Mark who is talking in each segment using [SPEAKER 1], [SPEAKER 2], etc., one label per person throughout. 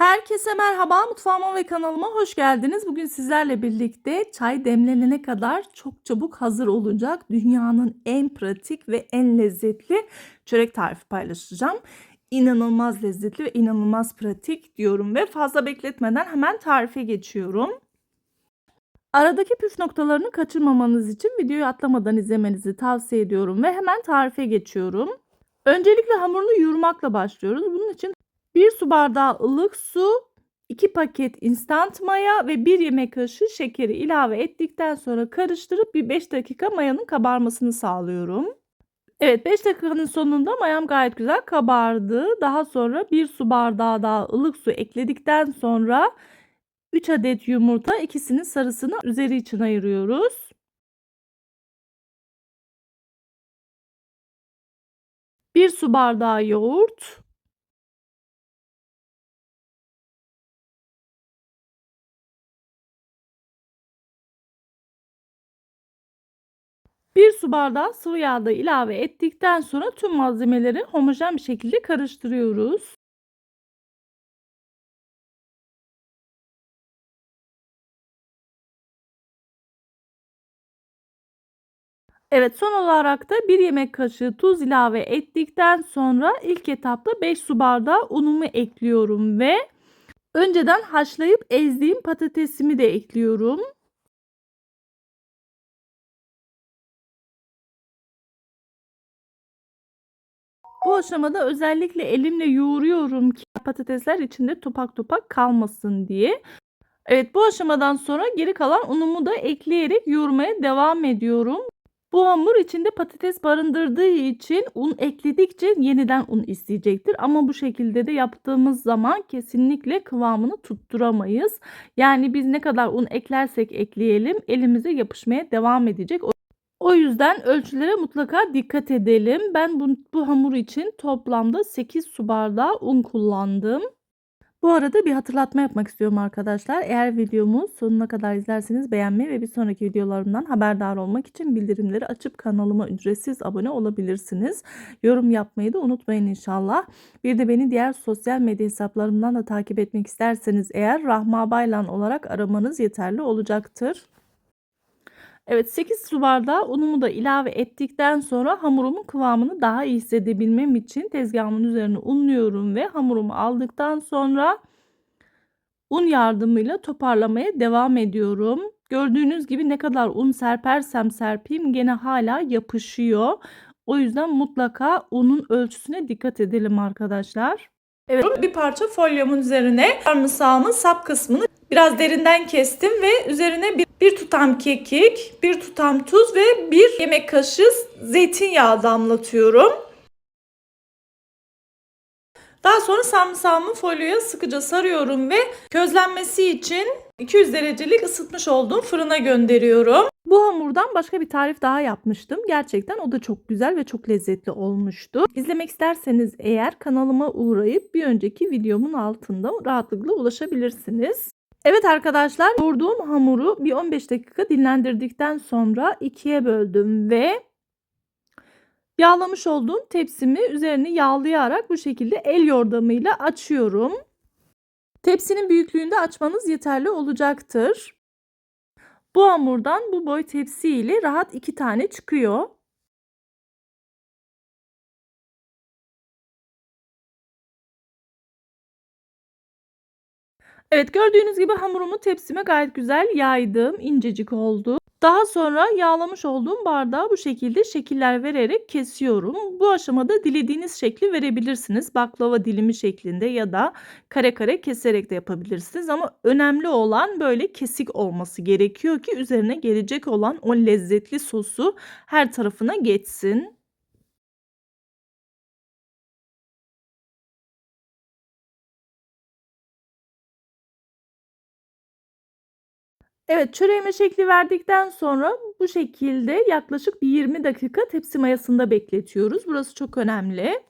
[SPEAKER 1] Herkese merhaba, mutfağıma ve kanalıma hoş geldiniz. Bugün sizlerle birlikte çay demlenene kadar çok çabuk hazır olacak dünyanın en pratik ve en lezzetli çörek tarifi paylaşacağım. İnanılmaz lezzetli ve inanılmaz pratik diyorum ve fazla bekletmeden hemen tarife geçiyorum. Aradaki püf noktalarını kaçırmamanız için videoyu atlamadan izlemenizi tavsiye ediyorum ve hemen tarife geçiyorum. Öncelikle hamurunu yoğurmakla başlıyoruz. Bunun için 1 su bardağı ılık su, 2 paket instant maya ve 1 yemek kaşığı şekeri ilave ettikten sonra karıştırıp bir 5 dakika mayanın kabarmasını sağlıyorum. Evet 5 dakikanın sonunda mayam gayet güzel kabardı. Daha sonra 1 su bardağı daha ılık su ekledikten sonra 3 adet yumurta ikisinin sarısını üzeri için ayırıyoruz. 1 su bardağı yoğurt. 1 su bardağı sıvı yağ da ilave ettikten sonra tüm malzemeleri homojen bir şekilde karıştırıyoruz. Evet son olarak da 1 yemek kaşığı tuz ilave ettikten sonra ilk etapta 5 su bardağı unumu ekliyorum ve önceden haşlayıp ezdiğim patatesimi de ekliyorum. Bu aşamada özellikle elimle yoğuruyorum ki patatesler içinde topak topak kalmasın diye. Evet bu aşamadan sonra geri kalan unumu da ekleyerek yoğurmaya devam ediyorum. Bu hamur içinde patates barındırdığı için un ekledikçe yeniden un isteyecektir. Ama bu şekilde de yaptığımız zaman kesinlikle kıvamını tutturamayız. Yani biz ne kadar un eklersek ekleyelim elimize yapışmaya devam edecek. O yüzden ölçülere mutlaka dikkat edelim. Ben bu, bu hamur için toplamda 8 su bardağı un kullandım. Bu arada bir hatırlatma yapmak istiyorum arkadaşlar. Eğer videomu sonuna kadar izlerseniz beğenmeyi ve bir sonraki videolarımdan haberdar olmak için bildirimleri açıp kanalıma ücretsiz abone olabilirsiniz. Yorum yapmayı da unutmayın inşallah. Bir de beni diğer sosyal medya hesaplarımdan da takip etmek isterseniz eğer Rahma Baylan olarak aramanız yeterli olacaktır. Evet 8 su bardağı unumu da ilave ettikten sonra hamurumun kıvamını daha iyi hissedebilmem için tezgahımın üzerine unluyorum ve hamurumu aldıktan sonra un yardımıyla toparlamaya devam ediyorum. Gördüğünüz gibi ne kadar un serpersem serpeyim gene hala yapışıyor. O yüzden mutlaka unun ölçüsüne dikkat edelim arkadaşlar. Evet bir parça folyomun üzerine sarımsağımın sap kısmını biraz derinden kestim ve üzerine bir, bir tutam kekik, bir tutam tuz ve bir yemek kaşığı zeytinyağı damlatıyorum. Daha sonra sarımsağımı folyoya sıkıca sarıyorum ve közlenmesi için 200 derecelik ısıtmış olduğum fırına gönderiyorum. Bu hamurdan başka bir tarif daha yapmıştım. Gerçekten o da çok güzel ve çok lezzetli olmuştu. İzlemek isterseniz eğer kanalıma uğrayıp bir önceki videomun altında rahatlıkla ulaşabilirsiniz. Evet arkadaşlar yoğurduğum hamuru bir 15 dakika dinlendirdikten sonra ikiye böldüm ve yağlamış olduğum tepsimi üzerini yağlayarak bu şekilde el yordamıyla açıyorum. Tepsinin büyüklüğünde açmanız yeterli olacaktır. Bu hamurdan bu boy tepsi ile rahat iki tane çıkıyor. Evet gördüğünüz gibi hamurumu tepsime gayet güzel yaydım. incecik oldu. Daha sonra yağlamış olduğum bardağı bu şekilde şekiller vererek kesiyorum. Bu aşamada dilediğiniz şekli verebilirsiniz. Baklava dilimi şeklinde ya da kare kare keserek de yapabilirsiniz. Ama önemli olan böyle kesik olması gerekiyor ki üzerine gelecek olan o lezzetli sosu her tarafına geçsin. Evet çöreğime şekli verdikten sonra bu şekilde yaklaşık bir 20 dakika tepsi mayasında bekletiyoruz. Burası çok önemli.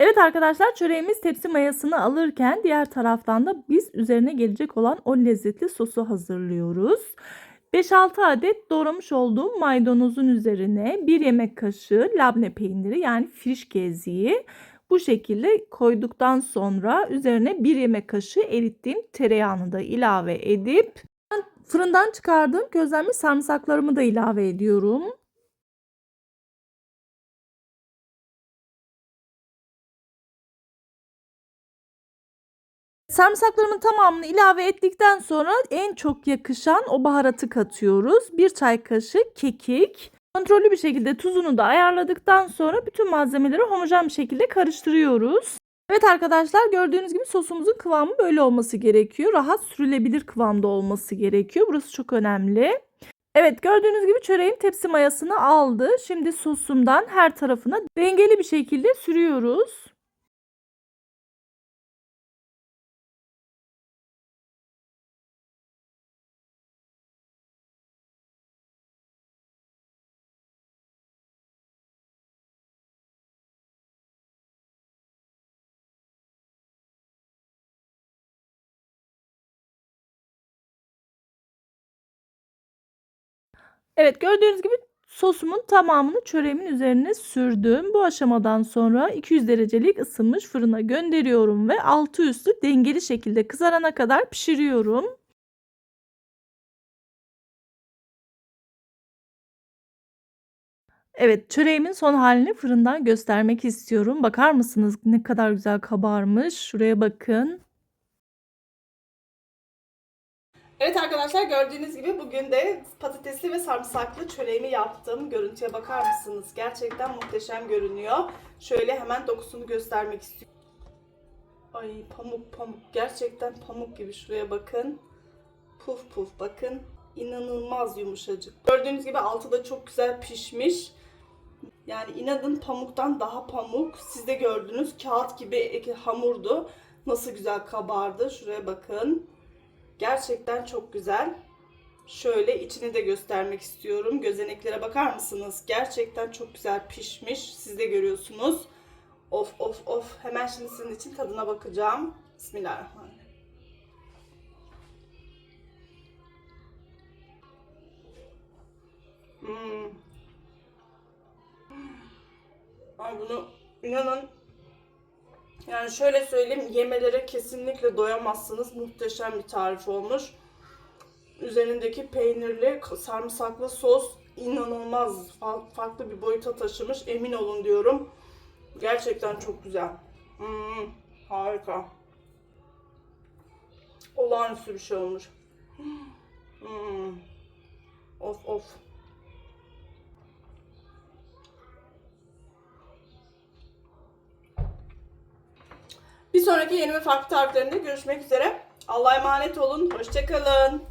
[SPEAKER 1] Evet arkadaşlar çöreğimiz tepsi mayasını alırken diğer taraftan da biz üzerine gelecek olan o lezzetli sosu hazırlıyoruz. 5-6 adet doğramış olduğum maydanozun üzerine 1 yemek kaşığı labne peyniri yani friş geziği Bu şekilde koyduktan sonra üzerine 1 yemek kaşığı erittiğim tereyağını da ilave edip fırından çıkardığım közlenmiş sarımsaklarımı da ilave ediyorum. Sarımsaklarımın tamamını ilave ettikten sonra en çok yakışan o baharatı katıyoruz. 1 çay kaşığı kekik. Kontrollü bir şekilde tuzunu da ayarladıktan sonra bütün malzemeleri homojen bir şekilde karıştırıyoruz. Evet arkadaşlar gördüğünüz gibi sosumuzun kıvamı böyle olması gerekiyor. Rahat sürülebilir kıvamda olması gerekiyor. Burası çok önemli. Evet gördüğünüz gibi çöreğin tepsi mayasını aldı. Şimdi sosumdan her tarafına dengeli bir şekilde sürüyoruz. Evet gördüğünüz gibi sosumun tamamını çöreğimin üzerine sürdüm. Bu aşamadan sonra 200 derecelik ısınmış fırına gönderiyorum ve altı üstü dengeli şekilde kızarana kadar pişiriyorum. Evet çöreğimin son halini fırından göstermek istiyorum. Bakar mısınız ne kadar güzel kabarmış. Şuraya bakın.
[SPEAKER 2] Evet arkadaşlar gördüğünüz gibi bugün de patatesli ve sarımsaklı çöreğimi yaptım. Görüntüye bakar mısınız? Gerçekten muhteşem görünüyor. Şöyle hemen dokusunu göstermek istiyorum. Ay pamuk pamuk. Gerçekten pamuk gibi. Şuraya bakın. Puf puf bakın. İnanılmaz yumuşacık. Gördüğünüz gibi altı da çok güzel pişmiş. Yani inadın pamuktan daha pamuk. Siz de gördünüz kağıt gibi eki- hamurdu. Nasıl güzel kabardı. Şuraya bakın. Gerçekten çok güzel. Şöyle içini de göstermek istiyorum. Gözeneklere bakar mısınız? Gerçekten çok güzel pişmiş. Siz de görüyorsunuz. Of of of. Hemen şimdi sizin için tadına bakacağım. Bismillahirrahmanirrahim. Hmm. Ay bunu inanın yani şöyle söyleyeyim yemelere kesinlikle doyamazsınız. Muhteşem bir tarif olmuş. Üzerindeki peynirli sarımsaklı sos inanılmaz fa- farklı bir boyuta taşımış. Emin olun diyorum. Gerçekten çok güzel. Hmm, harika. Olağanüstü bir şey olmuş. Hmm. Of of. Bir sonraki yeni ve farklı tariflerinde görüşmek üzere. Allah'a emanet olun. Hoşçakalın.